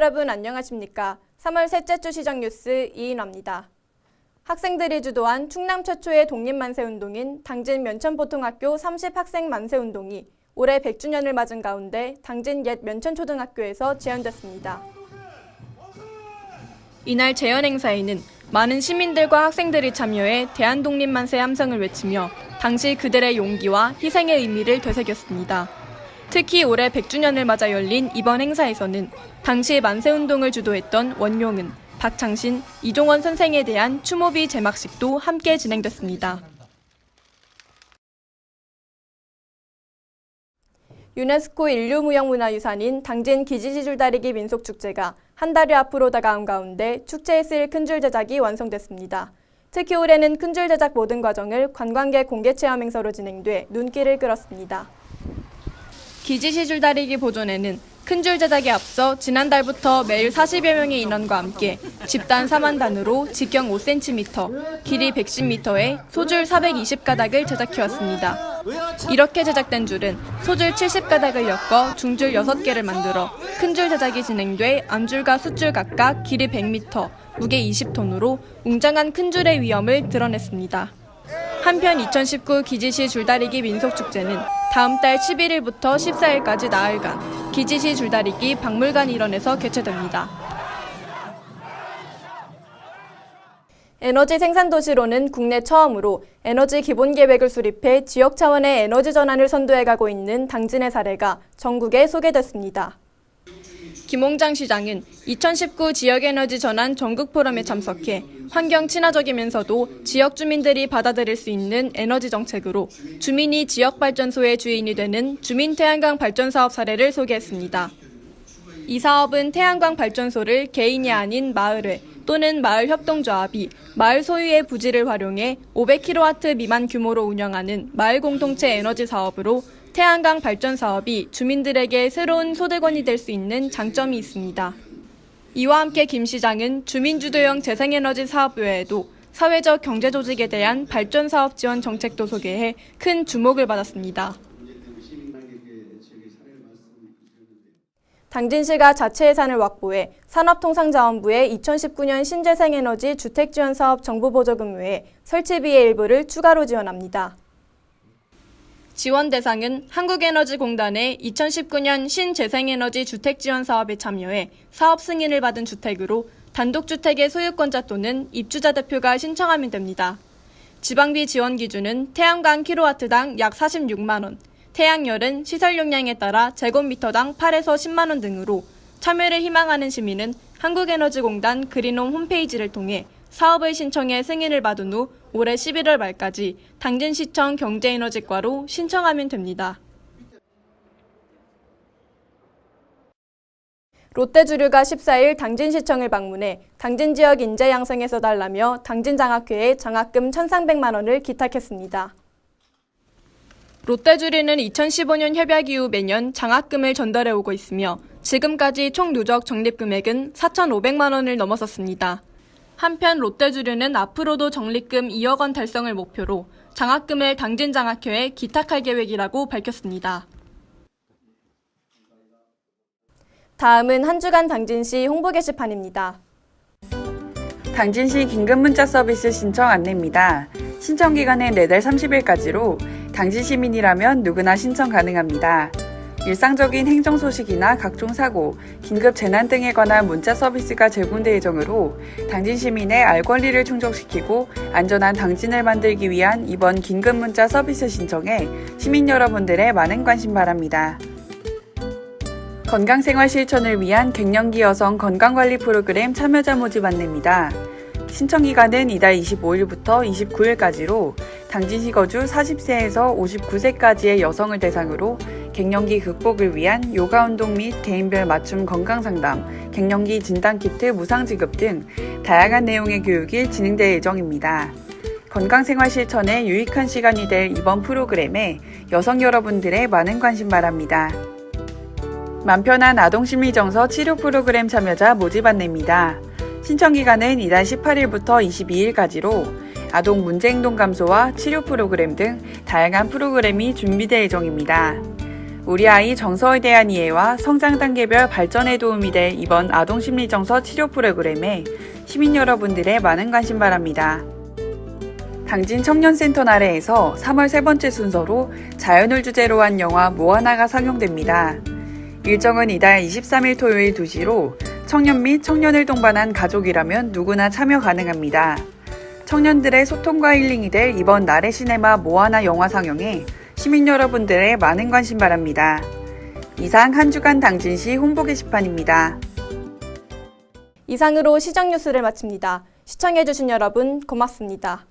여러분 안녕하십니까? 3월 셋째 주 시정 뉴스 이인화입니다. 학생들이 주도한 충남 최초의 독립 만세 운동인 당진 면천보통학교 30학생 만세 운동이 올해 100주년을 맞은 가운데 당진 옛 면천초등학교에서 재현됐습니다. 이날 재현 행사에는 많은 시민들과 학생들이 참여해 대한독립만세 함성을 외치며 당시 그들의 용기와 희생의 의미를 되새겼습니다. 특히 올해 100주년을 맞아 열린 이번 행사에서는 당시 만세운동을 주도했던 원용은, 박창신, 이종원 선생에 대한 추모비 제막식도 함께 진행됐습니다. 유네스코 인류무형문화유산인 당진 기지시 줄다리기 민속축제가 한 달여 앞으로 다가온 가운데 축제에 쓰일 큰줄 제작이 완성됐습니다. 특히 올해는 큰줄 제작 모든 과정을 관광객 공개 체험 행사로 진행돼 눈길을 끌었습니다. 기지시 줄다리기 보존에는 큰 줄 제작에 앞서 지난달부터 매일 40여 명의 인원과 함께 집단 4만 단으로 직경 5cm, 길이 110m의 소줄 420가닥을 제작해왔습니다. 이렇게 제작된 줄은 소줄 70가닥을 엮어 중줄 6개를 만들어 큰 줄 제작이 진행돼 암줄과 숫줄 각각 길이 100m, 무게 20톤으로 웅장한 큰 줄의 위험을 드러냈습니다. 한편 2019 기지시 줄다리기 민속축제는 다음 달 11일부터 14일까지 나흘간 기지시 줄다리기 박물관 일원에서 개최됩니다. 에너지 생산 도시로는 국내 처음으로 에너지 기본 계획을 수립해 지역 차원의 에너지 전환을 선도해 가고 있는 당진의 사례가 전국에 소개됐습니다. 김홍장 시장은 2019 지역에너지 전환 전국 포럼에 참석해 환경 친화적이면서도 지역 주민들이 받아들일 수 있는 에너지 정책으로 주민이 지역 발전소의 주인이 되는 주민 태양광 발전 사업 사례를 소개했습니다. 이 사업은 태양광 발전소를 개인이 아닌 마을회 또는 마을 협동조합이 마을 소유의 부지를 활용해 500kW 미만 규모로 운영하는 마을 공동체 에너지 사업으로 태양광 발전 사업이 주민들에게 새로운 소득원이 될 수 있는 장점이 있습니다. 이와 함께 김 시장은 주민주도형 재생에너지 사업 외에도 사회적 경제 조직에 대한 발전 사업 지원 정책도 소개해 큰 주목을 받았습니다. 당진시가 자체 예산을 확보해 산업통상자원부의 2019년 신재생에너지 주택지원사업 정부보조금 외에 설치비의 일부를 추가로 지원합니다. 지원 대상은 한국에너지공단의 2019년 신재생에너지 주택지원 사업에 참여해 사업 승인을 받은 주택으로 단독주택의 소유권자 또는 입주자 대표가 신청하면 됩니다. 지방비 지원 기준은 태양광 킬로와트당 약 46만 원, 태양열은 시설 용량에 따라 제곱미터당 8에서 10만 원 등으로 참여를 희망하는 시민은 한국에너지공단 그린홈 홈페이지를 통해 사업을 신청해 승인을 받은 후 올해 11월 말까지 당진시청 경제에너지과로 신청하면 됩니다. 롯데주류가 14일 당진시청을 방문해 당진 지역 인재 양성에 서 달라며 당진장학회에 장학금 1,300만 원을 기탁했습니다. 롯데주류는 2015년 협약 이후 매년 장학금을 전달해 오고 있으며 지금까지 총 누적 적립 금액은 4,500만 원을 넘어섰습니다. 한편 롯데주류는 앞으로도 적립금 2억 원 달성을 목표로 장학금을 당진장학회에 기탁할 계획이라고 밝혔습니다. 다음은 한 주간 당진시 홍보 게시판입니다. 당진시 긴급문자 서비스 신청 안내입니다. 신청 기간은 내달 30일까지로 당진 시민이라면 누구나 신청 가능합니다. 일상적인 행정 소식이나 각종 사고, 긴급 재난 등에 관한 문자 서비스가 제공될 예정으로 당진 시민의 알 권리를 충족시키고 안전한 당진을 만들기 위한 이번 긴급 문자 서비스 신청에 시민 여러분들의 많은 관심 바랍니다. 건강생활 실천을 위한 갱년기 여성 건강관리 프로그램 참여자 모집 안내입니다. 신청 기간은 이달 25일부터 29일까지로 당진시 거주 40세에서 59세까지의 여성을 대상으로 갱년기 극복을 위한 요가 운동 및 개인별 맞춤 건강 상담, 갱년기 진단 키트 무상 지급 등 다양한 내용의 교육이 진행될 예정입니다. 건강생활 실천에 유익한 시간이 될 이번 프로그램에 여성 여러분들의 많은 관심 바랍니다. 맘 편한 아동심리정서 치료 프로그램 참여자 모집 안내입니다. 신청 기간은 이달 18일부터 22일까지로 아동 문제행동 감소와 치료 프로그램 등 다양한 프로그램이 준비될 예정입니다. 우리 아이 정서에 대한 이해와 성장 단계별 발전에 도움이 될 이번 아동 심리 정서 치료 프로그램에 시민 여러분들의 많은 관심 바랍니다. 당진 청년센터 나래에서 3월 세 번째 순서로 자연을 주제로 한 영화 모아나가 상영됩니다. 일정은 이달 23일 토요일 2시로 청년 및 청년을 동반한 가족이라면 누구나 참여 가능합니다. 청년들의 소통과 힐링이 될 이번 나래 시네마 모아나 영화 상영에 시민 여러분들의 많은 관심 바랍니다. 이상 한 주간 당진시 홍보 게시판입니다. 이상으로 시정 뉴스를 마칩니다. 시청해주신 여러분 고맙습니다.